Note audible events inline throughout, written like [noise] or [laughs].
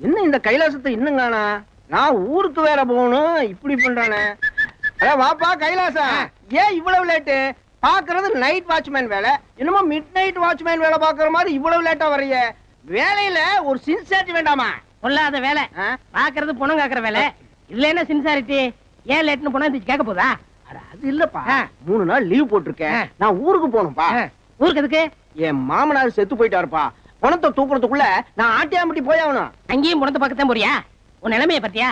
இன்னும் இந்த கைலாசத்தை இன்னும் காணா நான் ஊருக்கு வேற போகணும். இப்படி பண்றானே. அட வாப்பா கைலாசா. ஏன் இவ்வளவு லேட்டு பாக்குறது நைட் வாட்ச்மேன் வேலை. என்னமோ மிட் நைட் வாட்ச்மேன் வேலை பாக்குற மாதிரி இவ்வளவு லேட்டா வர்றீங்க. வேலையில ஒரு சின்சியாரிட்டி வேண்டாமா? பொல்லாத வேலை? பாக்குறது பணம் காக்குற வேலை. இதுல என்ன சின்சாரிட்டி ஏன் லேட்னு போனா கேட்க போதா? அது இல்லப்பா. மூணு நாள் லீவ் போட்டிருக்கேன். நான் ஊருக்கு போகணும்ப்பா ஆ, ஊருக்கு எதுக்கு? என் மாமனார் செத்து போயிட்டாருப்பா. பணத்தை தூக்குறதுக்குள்ள நான் ஆட்டியாம்பட்டி போய் ஆகணும். அங்கேயும் பணத்தை பக்கத்தான் போறியா? உன் நிலைமைய பத்தியா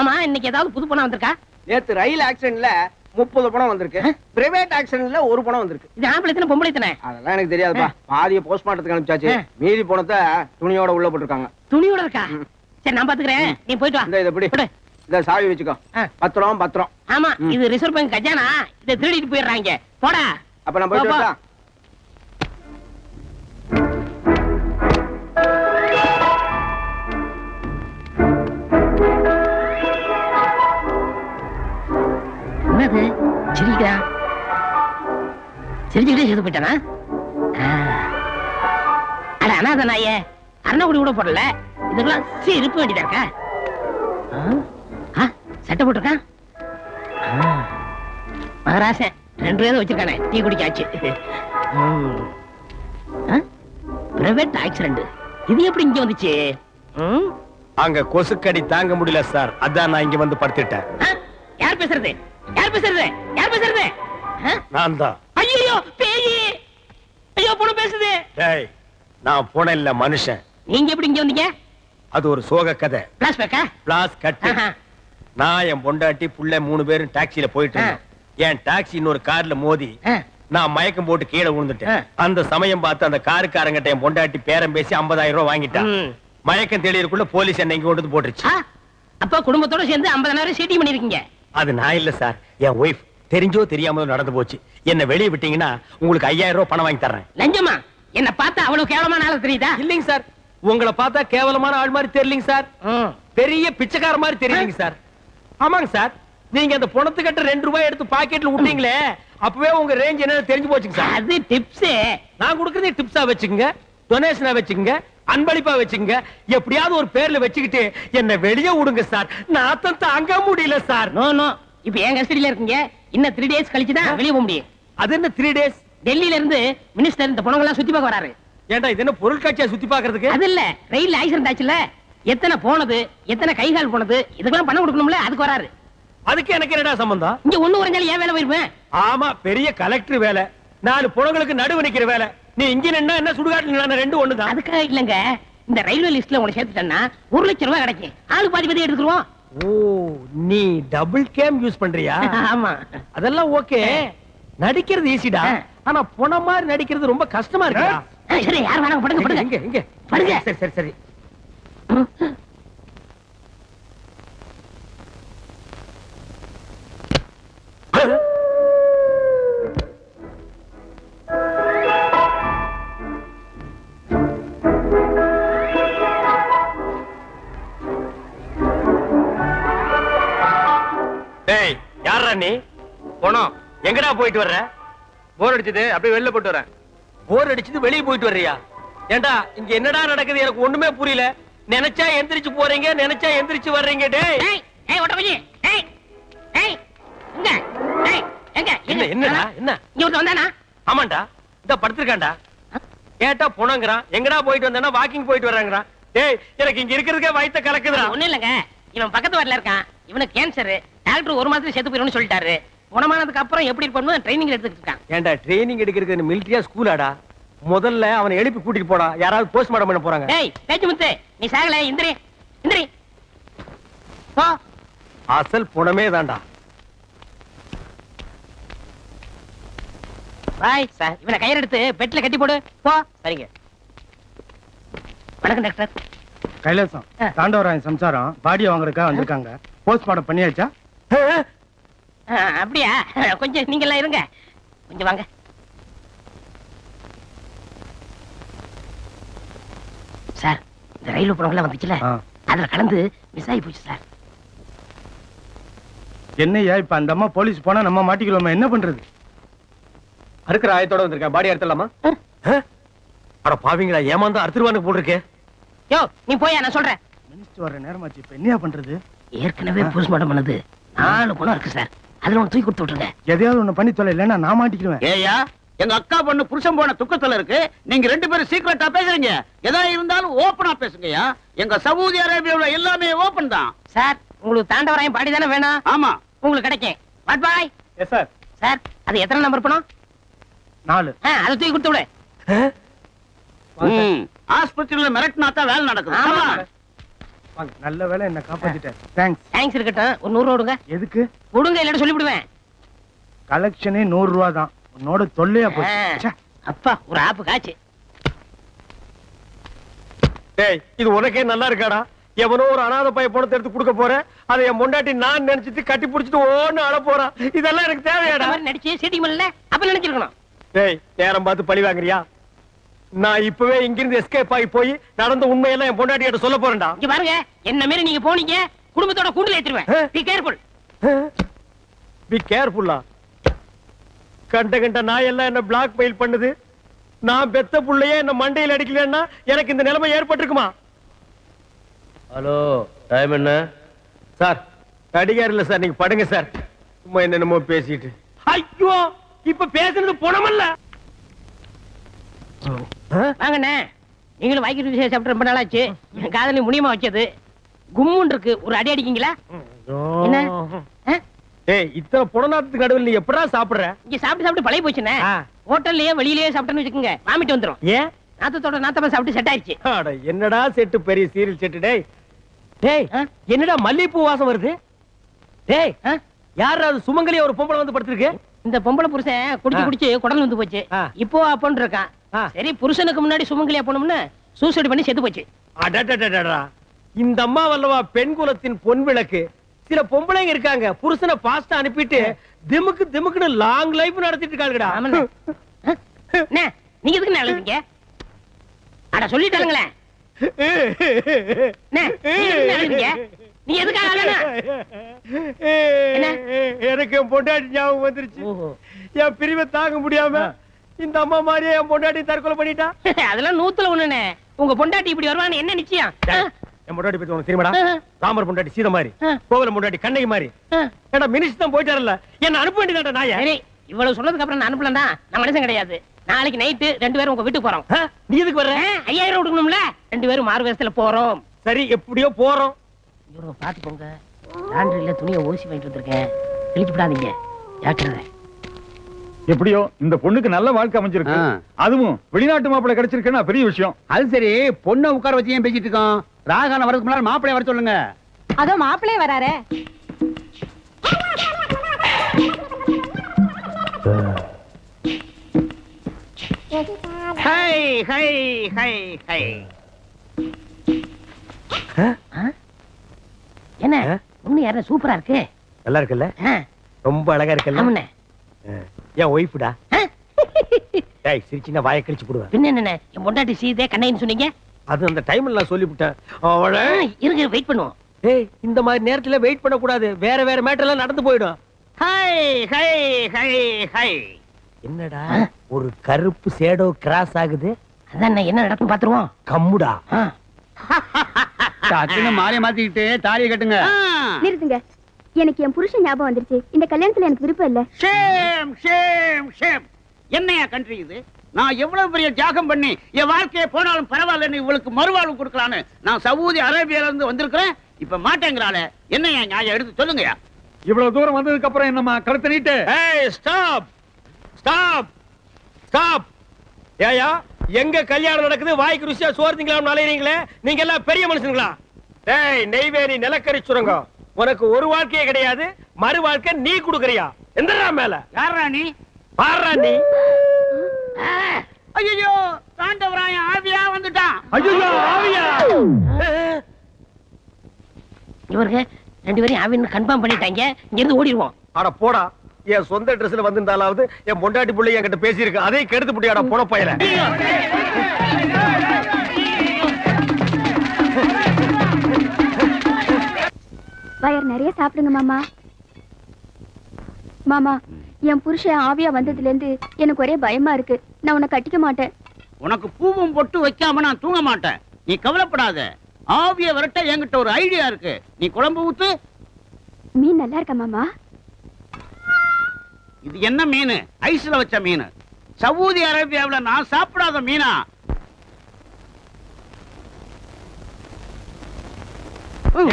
ஆமா இன்னைக்கு ஏதாவது புது பணம் வந்திருக்கா? நேத்து ரயில் ஆக்சிடென்ட்ல முப்பது பணம் வந்திருக்கு. பிரைவேட் ஆக்சிடென்ட்ல ஒரு பணம் வந்திருக்கு. இது ஆம்பளை தானே பொம்பளை தானே அதெல்லாம் எனக்கு தெரியாதுப்பா. பாதிய போஸ்ட்மார்ட்டத்துக்கு அனுப்பிச்சாச்சு. மீதி பணத்தை துணியோட உள்ள போட்டிருக்காங்க. துணியோட இருக்கா. சரி நான் பாத்துக்கிறேன். நீ போயிட்டு வா. இந்த இதை பிடி. கொடு. இந்த சாவி வச்சுக்கோ. பத்திரம் பத்திரம். ஆமா. இது ரிசர்வ் பேங்க் கஜானா. இதை திருடிட்டு போயிடுறாங்க. போடா. அப்ப நான் போயிட்டு போ, சிரிக்கிறா? சிரிச்சுக்கிட்டே செத்து போயிட்டானா? ஆ. அட அனாத நாயே அரணகுடி கூட போடல. இதுக்கெல்லாம் சிரிப்பு வேண்டியதா இருக்கா? சட்டை போட்டிருக்கான். மகராசன் ரெண்டு பேரும் வச்சிருக்கானே டீ குடிக்காச்சு. பிரைவேட் ஆக்சிடென்ட் இது எப்படி இங்க வந்துச்சு? அங்க கொசுக்கடி தாங்க முடியல சார். அதான் நான் இங்க வந்து படுத்துட்டேன்? யார் பேசுறது? யார் பேசுறது? யார் பேசுறது? நான் தான் ஐயோ பேயி! ஐயோ பொண்ணு பேசுது. டேய் நான் போன இல்ல மனுஷன். நீங்க எப்படி இங்க வந்தீங்க? அது ஒரு சோக கதை. பிளாஸ் பேக்கா பிளாஸ் கட்டு நான் என் பொண்டாட்டி புள்ள மூணு பேரும் டாக்ஸில போயிட்டு என் டாக்ஸி இன்னொரு கார்ல மோதி நான் மயக்கம் போட்டு கீழே விழுந்துட்டேன். அந்த சமயம் பார்த்து அந்த காருக்காரங்கிட்ட என் பொண்டாட்டி பேரம் பேசி 50000 ரூபாய் வாங்கிட்டான் மயக்கம் தெளியறதுக்குள்ள போலீஸ் என்னை இங்க கொண்டு போட்டுருச்சு. அப்ப குடும்பத்தோட சேர்ந்து 50000 சீட்டிங் பண்ணிருக்கீங்க. அது நான் இல்ல சார் என் ஒய்ஃப் தெரிஞ்சோ தெரியாமலோ நடந்து போச்சு. என்ன வெளியே விட்டீங்கன்னா உங்களுக்கு 5000 ரூபாய் பணம் வாங்கி தர்றேன். லஞ்சமா? என்ன பார்த்தா அவ்வளவு கேவலமான ஆளு தெரியுதா? இல்லைங்க சார் உங்களை பார்த்தா கேவலமான ஆள் மாதிரி தெரியலங்க சார். பெரிய பிச்சைக்கார மாதிரி தெரியலங்க சார் ஆமாங்க சார் நீங்க அந்த பணத்துக்கிட்ட ரெண்டு ரூபாய் எடுத்து பாக்கெட்ல விட்டீங்களே அப்பவே உங்க ரேஞ்ச் என்னன்னு தெரிஞ்சு போச்சுங்க சார் அது டிப்ஸ் நான் கொடுக்கறதே டிப்ஸா வச்சுக்கோங்க டொனேஷனா வச்சுக்கோங்க. அன்பளிப்பா வச்சுக்கோங்க. எப்படியாவது ஒரு பேர்ல வச்சுக்கிட்டு என்ன வெளியே விடுங்க சார். நாத்தம் தாங்க முடியல சார். No no. இப்ப என் கஸ்டடியில இருக்கீங்க? இன்னும் த்ரீ டேஸ் கழிச்சு தான் வெளிய போக முடியும். அது என்ன த்ரீ டேஸ் டெல்லியில இருந்து மினிஸ்டர் இந்த பணங்கள்லாம் சுத்தி பார்க்க வராரு. ஏன்டா இது என்ன பொருட்காட்சியா சுத்தி பாக்குறதுக்கு அது இல்ல. ரயில் ஆக்சிடென்ட் ஆச்சுல எத்தனை போனது எத்தனை கை கால் போனது இதுக்கெல்லாம் பணம் கொடுக்கணும்ல? அதுக்கு வராரு. அதுக்கு எனக்கு என்னடா சம்பந்தம்? இங்க ஒண்ணு உறைஞ்சாலும் ஏன் வேலை போயிருப்பேன்? ஆமா பெரிய கலெக்டர் வேலை. நாலு புணங்களுக்கு நடுவு நிக்கிற வேலை. நீ இங்க நின்னா என்ன சுடுகாட்டுல ரெண்டு ஒண்ணுதான். அதுக்காக இல்லங்க. இந்த ரயில்வே லிஸ்ட்ல உங்களை சேர்த்துட்டேன்னா ஒரு லட்சம் ரூபாய் கிடைக்கும். ஆளு பாதி பாதி எடுத்துருவோம் ஓ நீ டபுள் கேம் யூஸ் பண்றியா? [laughs] ஆமா. அதெல்லாம் ஓகே. நடிக்கிறது ஈஸிடா. ஆனா புன மாதிரி நடிக்கிறது ரொம்ப கஷ்டமா இருக்குடா. ஆ, சரி யார் வேணாங்க படுங்க படுங்க. எங்க எங்க படுங்க. சரி சரி சரி. போயிட்டு வர்ற? போர் அடிச்சது அப்படியே வெளில போட்டு வரேன். போர் அடிச்சது வெளிய போயிட்டு வர்றியா? ஏண்டா இங்க என்னடா நடக்குது? எனக்கு ஒண்ணுமே புரியல. நினைச்சா எந்திரிச்சு போறீங்க நினைச்சா எந்திரிச்சு வர்றீங்க டேய். ஏய் ஏய் ஓட்ட போய் ஏய் ஏய் எங்க? ஏய் எங்க? என்ன என்னடா என்ன? இங்க ஒருத்தன் வந்தானா? ஆமாண்டா இந்த படுத்திருக்காண்டா கேட்டா புணங்குறான் எங்கடா போயிட்டு வந்தானா வாக்கிங் போயிட்டு வர்றாங்கறான் டேய் எனக்கு இங்க இருக்கிறதுக்கே வயித்த கலக்குதுடா. ஒண்ணும் இல்லங்க. இவன் பக்கத்து வார்டுல இருக்கான். இவனுக்கு கேன்சர் டாக்டர் ஒரு மாசத்துல செத்து போயிடும்னு சொல்லிட்டாரு. குணமானதுக்கு அப்புறம் எப்படி இருக்கணும் ட்ரைனிங் எடுத்துட்டு இருக்கான். ஏண்டா ட்ரைனிங் எடுக்கிறது மிலிட்டரியா ஸ்கூலாடா முதல்ல அவனை எழுப்பி கூட்டிட்டு போடா. யாராவது போஸ்ட்மார்ட்டம் பண்ண போறாங்க. டேய் பேச்சு முத்து. நீ சாகல இந்திரி இந்திரி. போ. அசல் புணமே தான்டா. பாய் சார் இவனை கயிறு எடுத்து பெட்ல கட்டி போடு. போ. சரிங்க. வணக்கம் டாக்டர். கைலாசம். தாண்டவராயன் சம்சாரம் பாடியை வாங்குறதுக்காக வந்திருக்காங்க. போஸ்ட்மார்ட்டம் பண்ணியாச்சா? அப்படியா? கொஞ்சம் நீங்க எல்லாம் இருங்க. கொஞ்சம் வாங்க. சார் இந்த ரயில் புறங்கள்லாம் வந்துச்சுல. அதுல கலந்து மிஸ் ஆகி போச்சு சார். என்னய்யா இப்ப அந்த அம்மா போலீஸ் போனா நம்ம மாட்டிக்கலாமா? என்ன பண்றது? அறுக்கிற ஆயத்தோட வந்திருக்கேன் பாடி எடுத்துடலாமா அட பாவிங்களா ஏமாந்தா அறுத்துருவானுக்கு போட்டிருக்கே. யோ நீ போயா நான் சொல்றேன். மினிஸ்டர் வர நேரமாச்சு இப்ப என்னையா பண்றது? ஏற்கனவே போஸ்ட்மார்ட்டம் பண்ணது. நாலு பணம் இருக்கு சார். அதுல ஒன்று தூக்கி கொடுத்து விட்டுருங்க. எதையாவது ஒண்ணு பண்ணி தொலை இல்லைன்னா நான் மாட்டிக்குவேன் ஏயா எங்க அக்கா பொண்ணு புருஷன் போன துக்கத்துல இருக்கு. நீங்க ரெண்டு பேரும் சீக்கிரட்டா பேசுறீங்க. எதா இருந்தாலும் ஓபனா பேசுங்கய்யா. எங்க சவுதி அரேபியாவுல எல்லாமே ஓபன் தான். சார் உங்களுக்கு தாண்டவராயம் பாடி தானே வேணும்? ஆமா. உங்களுக்கு கிடைக்கும். What boy yes sir sir அது எத்தனை நம்பர் பணம் நாலு. ஆ, அதை தூக்கி கொடுத்து விடு. ம் ஆஸ்பத்திரியில மிரட்டினா தான் வேலை நடக்குது. வாங்க நல்ல வேலை என்ன காப்பாத்திட்டேன் தேங்க்ஸ் தேங்க்ஸ் இருக்கட்டும். ஒரு நூறு ரூபா விடுங்க எதுக்கு? விடுங்க இல்லாட்டி சொல்லிவிடுவேன் கலெக்ஷனே நூறு ரூபா தான். உன்னோட தொல்லையா போச்சு. அப்பா ஒரு ஆப்பு காச்சு டேய் இது உனக்கே நல்லா இருக்காடா? எவனோ ஒரு அனாதை பைய பணத்தை எடுத்து கொடுக்க போறேன் அதை என் பொண்டாட்டி நான் நினைச்சிட்டு கட்டி பிடிச்சிட்டு ஓன்னு அழ போறான் இதெல்லாம் எனக்கு தேவையாடா? நடிச்சு சீட்டிங் பண்ணல அப்ப நினைச்சிருக்கணும். டேய் நேரம் பார்த்து பழி வாங்குறியா? நான் இப்பவே இங்கிருந்து எஸ்கேப் ஆகி போய் நடந்த உண்மையெல்லாம் என் பொண்டாட்டி கிட்ட சொல்ல போறேன்டா. இங்க பாருங்க. என்ன மாரி நீங்க போனீங்க? குடும்பத்தோட கூண்டுல ஏத்துருவேன். பி கேர்ஃபுல் பி கேர்ஃபுல்லா கண்ட கண்ட நாய் எல்லாம் என்ன பிளாக் மெயில் பண்ணுது? நான் பெத்த புள்ளையே என்ன மண்டையில் அடிக்கலன்னா எனக்கு இந்த நிலைமை ஏற்பட்டிருக்குமா? ஹலோ டைம் என்ன? சார் அடிகார் இல்ல சார் நீங்க படுங்க சார் சும்மா என்னென்னமோ பேசிட்டு. ஐயோ! இப்ப பேசுனது பணமல்ல. வாங்கண்ணே. நீங்களும் வாய்க்கு ருசி சாப்பிட்டு ரொம்ப நாளாச்சு. என் காதலி முனியமா வச்சது. கும்முன் இருக்கு. ஒரு அடி அடிக்கீங்களா? என்ன? ஏய் இத்தனை புடநாத்துக்கு நடுவில் நீ எப்படா சாப்பிடுற? இங்க சாப்பிட்டு சாப்பிட்டு பழைய போச்சுண்ணே. ஹோட்டல்லயே வெளியிலயே சாப்பிட்டேன்னு வச்சுக்கோங்க. வாமிட்டு வந்துரும். ஏன்? நாத்தத்தோட நாத்தமா சாப்பிட்டு செட் ஆயிருச்சு. அட, என்னடா செட்டு பெரிய சீரியல் செட்டு டேய். டேய்? என்னடா மல்லிகைப்பூ வாசம் வருது? டேய்? யாரா அது சுமங்கலியா ஒரு பொம்பளை வந்து படுத்திருக்கு? இந்த பொம்பளை புருஷன் குடிச்சு. குடிச்சு குடல் வந்து போச்சு. இப்போ அப்பன்னு இருக்கான். சரி புருஷனுக்கு முன்னாடி சுமங்கலியா போனோம்னு சூசைட் பண்ணி செத்து போச்சு. அடடடடடா இந்த அம்மா வல்லவா பெண் குலத்தின் பொன் விளக்கு. சில பொம்பளைங்க இருக்காங்க. புருஷனை பாஸ்டா அனுப்பிட்டு திமுக்கு திமுக்குன்னு லாங் லைஃப் நடத்திட்டு இருக்காங்கடா நீங்க எதுக்கு அழுதுங்க அட சொல்லிட்டாங்களே? நீ எதுக்காக? எனக்கு என் பொண்டாட்டி ஞாபகம் வந்துருச்சு. என் பிரிவை தாங்க முடியாம இந்த அம்மா மாதிரியே என் பொண்டாட்டி தற்கொலை பண்ணிட்டா? [laughs] அதெல்லாம் நூத்துல ஒண்ணுண்ணே உங்க பொண்டாட்டி இப்படி வருவான்னு என்ன நிச்சயம்? என் பொண்டாட்டி பத்தி உனக்கு தெரியுமாடா. ராமர் பொண்டாட்டி சீதை மாதிரி. கோவில பொண்டாட்டி கண்ணகி மாதிரி. ஏடா மினிஸ்டர் தான் போயிட்டாருல்ல. என்ன அனுப்ப வேண்டியதாடா நாய. இவ்வளவு சொன்னதுக்கு அப்புறம் நான் அனுப்பலாம் தான் நான் மனுஷன் கிடையாது. நாளைக்கு நைட்டு ரெண்டு பேரும் உங்க வீட்டுக்கு போறோம். நீ எதுக்கு வர்ற? ஐயாயிரம் கொடுக்கணும்ல? ரெண்டு பேரும் மாறு வேஷத்துல போறோம். சரி எப்படியோ போறோம். இவங்க பாத்து போங்க லாண்டரியில துணியை ஊசி வாங்கிட்டு வந்திருக்கேன். கிழிச்சு விடாதீங்க ஜாக்கிரதை. எப்படியோ இந்த பொண்ணுக்கு நல்ல வாழ்க்கை அமைஞ்சிருக்கு. அதுவும் வெளிநாட்டு மாப்பிள்ளை கிடைச்சிருக்குன்னா பெரிய விஷயம். அது சரி. பொண்ணை உட்கார வச்சு ஏன் பேசிட்டு இருக்கோம்? ராகான வரதுக்கு முன்னாடி மாப்பிளைய வர சொல்லுங்க. அதோ மாப்பிளே வராரே. Hi hi hi hi. என்ன? ஒண்ணு யாரும் சூப்பரா இருக்கு? நல்லா இருக்குல்ல? ரொம்ப அழகா இருக்குல்ல. என் ஒய்ஃப்டா? டேய் சிரிச்சினா வாயை கிழிச்சு போடுவேன். பின்ன என்ன என் பொண்டாட்டி சீதே கண்ணைன்னு சொன்னீங்க? அது அந்த டைம்ல நான் சொல்லிவிட்டேன். அவள. இருங்க வெயிட் பண்ணுவோம். டேய் இந்த மாதிரி நேரத்துல வெயிட் பண்ண கூடாது வேற வேற மேட்டர் எல்லாம் நடந்து போயிடும். ஹை ஹை ஹை ஹை என்னடா ஒரு கருப்பு சேடோ கிராஸ் ஆகுது? அதான் நான் என்ன நடக்கும் பாத்துருவோம் கம்முடா. டக்குன்னு மாறி மாத்திக்கிட்டு தாலியை கட்டுங்க. நிறுத்துங்க. எனக்கு என் புருஷன் ஞாபகம் வந்துருச்சு. இந்த கல்யாணத்துல எனக்கு விருப்பம் இல்ல. ஷேம் ஷேம் ஷேம் என்னையா கண்ட்ரி இது? நான் எவ்வளவு பெரிய தியாகம் பண்ணி என் வாழ்க்கையை போனாலும் பரவாயில்லன்னு இவளுக்கு மறுவாழ்வு கொடுக்கலான்னு நான் சவுதி அரேபியால இருந்து வந்திருக்கிறேன். இப்ப மாட்டேங்கிறாளே. என்னையா நியாயம் எடுத்து சொல்லுங்கயா இவ்வளவு தூரம் வந்ததுக்கு அப்புறம் என்னம்மா கழுத்தை நீட்டு. ஏய் ஸ்டாப் ஸ்டாப் ஸ்டாப் ஏயா எங்க கல்யாணம் நடக்குது? வாய்க்கு ருசியா சோறு திங்கலாம் அலையறீங்களே. நீங்க எல்லாம் பெரிய மனுஷனுங்களா? டேய் நெய்வேலி நிலக்கரி சுரங்கம். உனக்கு ஒரு வாழ்க்கையே கிடையாது மறு வாழ்க்கை நீ குடுக்கறியா? எந்தடா மேல. யாரா நீ? பாடுறா நீ. ஐயோ தாண்டவராயன் ஆவியா வந்துட்டான் ஐயோ ஆவியா. இவருக்கு ரெண்டு பேரும் ஆவின்னு கன்ஃபார்ம் பண்ணிட்டாங்க. இங்க இருந்து ஓடிடுவோம் அட போடா. என் சொந்த ட்ரெஸ்ல வந்திருந்தாலாவது என் பொண்டாட்டி புள்ளை என்கிட்ட பேசியிருக்கு. அதையும் கெடுத்து புட்டியாடா போன பையல வயர் நிறைய சாப்பிடுங்க மாமா. மாமா என் புருஷன் ஆவியா வந்ததுல இருந்து எனக்கு ஒரே பயமா இருக்கு. நான் உன்னை கட்டிக்க மாட்டேன். உனக்கு பூவும் பொட்டு வைக்காம நான் தூங்க மாட்டேன். நீ கவலைப்படாத. ஆவிய விரட்ட என்கிட்ட ஒரு ஐடியா இருக்கு. நீ குழம்பு ஊத்து. மீன் நல்லா இருக்கா மாமா? இது என்ன மீன்? ஐஸ்ல வச்ச மீன். சவுதி அரேபியாவுல நான் சாப்பிடாத மீனா?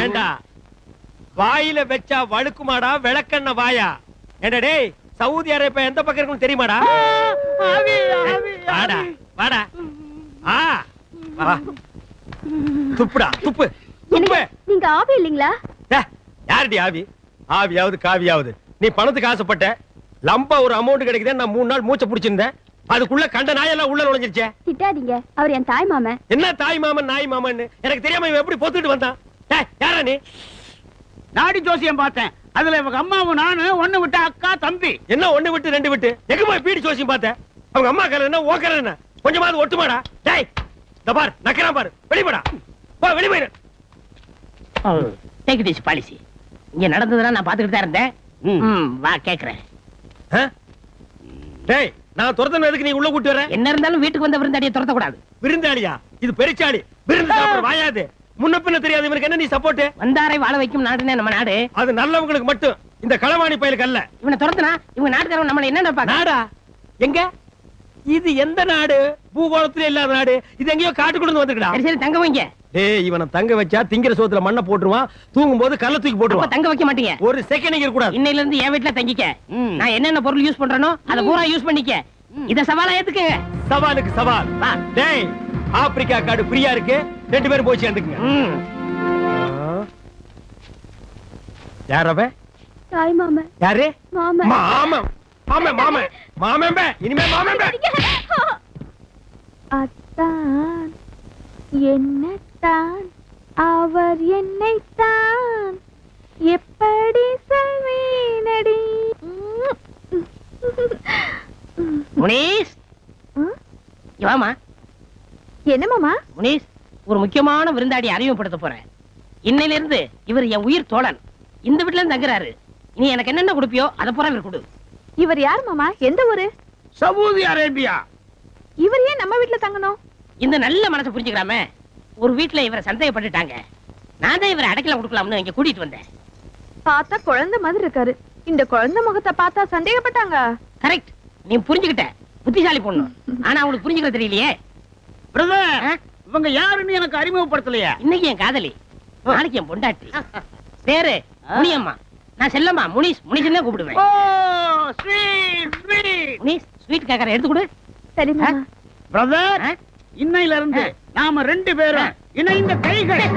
ஏண்டா? வாயில வச்சா வழுக்குமாடா விளக்கண்ண வாயா? டேய் சவுதி அரேபியா எந்த பக்கம் இருக்குன்னு தெரியுமாடா? ஆவி, ஆவி, வாடா. வாடா. ஆ வா. துப்புடா துப்பு துப்பு. நீங்க ஆவி இல்லைங்களா? யாருடி ஆவி? ஆவியாவது காவியாவது. நீ பணத்துக்கு ஆசைப்பட்ட லம்பா ஒரு அமௌண்ட் கிடைக்குதே நான் மூணு நாள் மூச்சை பிடிச்சிருந்தேன். அதுக்குள்ள கண்ட நாயெல்லாம் உள்ள நுழைஞ்சிருச்சே. திட்டாதீங்க அவர் என் தாய் மாமன். என்ன தாய் மாமன் நாய் மாமன் எனக்கு தெரியாம இவன் எப்படி பொத்துட்டு வந்தான்? யாரா நீ? நாடி ஜோசியம் பார்த்தேன். அதுல இவங்க அம்மாவும் நானு ஒண்ணு விட்ட அக்கா தம்பி. என்ன ஒண்ணு விட்டு ரெண்டு விட்டு? எங்க போய் பீடி ஜோசியம் பார்த்தேன்? அவங்க அம்மா கல என்ன ஓக்கற என்ன? கொஞ்சமாவது ஒட்டுமாடா. டேய் இந்த பார் நக்கறான் பாரு. வெளிப்படா போ வெளி போயிரு. டேக் திஸ் பாலிசி இங்க நடந்ததுன்னா நான் பாத்துக்கிட்டு தான் இருந்தேன். வா கேக்குறேன்? டேய் நான் துரத்தன எதுக்கு நீ உள்ள கூட்டி வர? என்ன இருந்தாலும் வீட்டுக்கு வந்த விருந்தாடியை துரத்த கூடாது விருந்தாளியா? இது பெருச்சாளி. விருந்து சாப்பிட வாயாது. முன்ன தெரியாது இவனுக்கு என்ன நீ சப்போர்ட் வந்தாரை வாழ வைக்கும் நாடுனே நம்ம நாடு. அது நல்லவங்களுக்கு மட்டும் இந்த களவாணி பயலுக்கு அல்ல. இவனை துரத்துனா இவங்க நாட்டுக்காரங்க நம்மள என்ன நினைப்பாங்க? நாடா? எங்க? இது எந்த நாடு? பூகோளத்துல இல்லாத நாடு. இது எங்கேயோ காட்டுக்குள்ள வந்துக்கடா சரி சரி தங்க வைங்க. டேய் இவனை தங்க வச்சா திங்கிற சோத்துல மண்ணை போட்டுருவான் தூங்கும் போது கல்ல தூக்கி போட்டுருவான். தங்க வைக்க மாட்டீங்க. ஒரு செகண்ட் இருக்க கூடாது இன்னையில இருந்து என் வீட்டுல தங்கிக்க. நான் என்னென்ன பொருள் யூஸ் பண்றேனோ அதை பூரா யூஸ் பண்ணிக்க. இத சவாலா ஏத்துக்கங்க. சவாலுக்கு சவால். டேய் ஆப்பிரிக்கா காடு ஃப்ரீயா இருக்கு. ரெண்டு பேரும் போய் சேர்ந்துக்குங்க. ம். யார் அவன் தாய் மாமன். யாரு? மாமன். மாமன். மாமன் மாமன். மாமன் பே. இனிமே மாமன் பே. அத்தான் என்னத்தான் அவர் என்னைத்தான் எப்படி சொல்வேனடி? முனீஸ். ம்? இங்க வாமா என்ன மாமா? முனீஸ். ஒரு முக்கியமான விருந்தாடி அறிமுகப்படுத்த போறேன். இன்னையில இருந்து இவர் என் உயிர் தோழன். இந்த வீட்டுல இருந்து தங்குறாரு. நீ எனக்கு என்னென்ன கொடுப்பியோ அதை பூரா இவர் கொடு. இவர் யார் மாமா? எந்த ஊரு? Saudi Arabia. இவர் ஏன் நம்ம வீட்ல தங்கணும்? இந்த நல்ல மனசை புரிஞ்சுக்கிறாம ஒரு வீட்டுல இவரை சந்தேகப்பட்டுட்டாங்க. நான் தான் இவரை அடைக்கலம் கொடுக்கலாம்னு இங்க கூட்டிட்டு வந்தேன். பார்த்தா குழந்தை மாதிரி இருக்காரு. இந்த குழந்தை முகத்தை பார்த்தா சந்தேகப்பட்டாங்க. கரெக்ட் நீ புரிஞ்சுக்கிட்ட. புத்திசாலி பொண்ணு. [laughs] ஆனா அவங்களுக்கு புரிஞ்சுக்கிற தெரியலையே. பிரதர்? இவங்க யாருன்னு எனக்கு அறிமுகப்படுத்தலையா. இன்னைக்கு என் காதலி. நாளைக்கு என் பொண்டாட்டி. பேரு முனியம்மா. நான் செல்லம்மா முனிஸ். தான் கூப்பிடுவேன். Oh sweet sweet. Munis sweet கேக்கற எடுத்து கொடு. சரி பிரதர்? இன்னையில இருந்து நாம ரெண்டு பேரும் இணைந்த கைகள். [laughs]